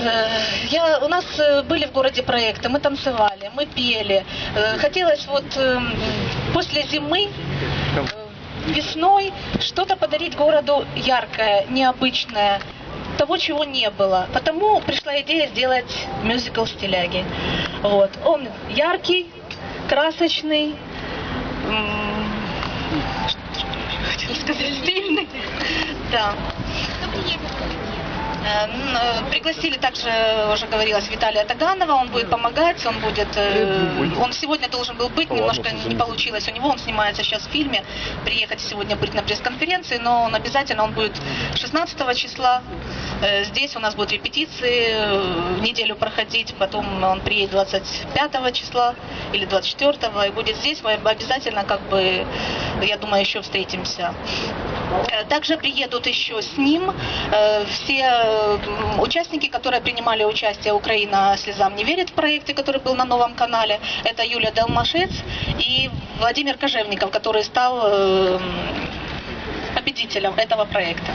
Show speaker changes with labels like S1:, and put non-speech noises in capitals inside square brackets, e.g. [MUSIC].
S1: э, я, у нас э, были в городе проекты, мы танцевали, мы пели. Э, Хотелось вот э, после зимы, весной что-то подарить городу яркое, необычное, того, чего не было. Потому пришла идея сделать мюзикл «Стиляги». Вот. Он яркий, красочный, что [LAUGHS] хотела сказать, стильный. Да. Э, э, Пригласили также, уже говорилось, Виталия Таганова, он будет помогать, он будет, э, он сегодня должен был быть, немножко не получилось у него, он снимается сейчас в фильме, приехать сегодня быть на пресс-конференции, но он обязательно, он будет 16 числа, Э, здесь у нас будут репетиции, э, неделю проходить, потом он приедет 25 числа или 24 и будет здесь, мы обязательно, как бы, я думаю, еще встретимся. Э, Также приедут еще с ним э, все э, участники, которые принимали участие «Украина слезам не верит» в проекте, который был на новом канале. Это Юлия Делмашец и Владимир Кожевников, который стал э, победителем этого проекта.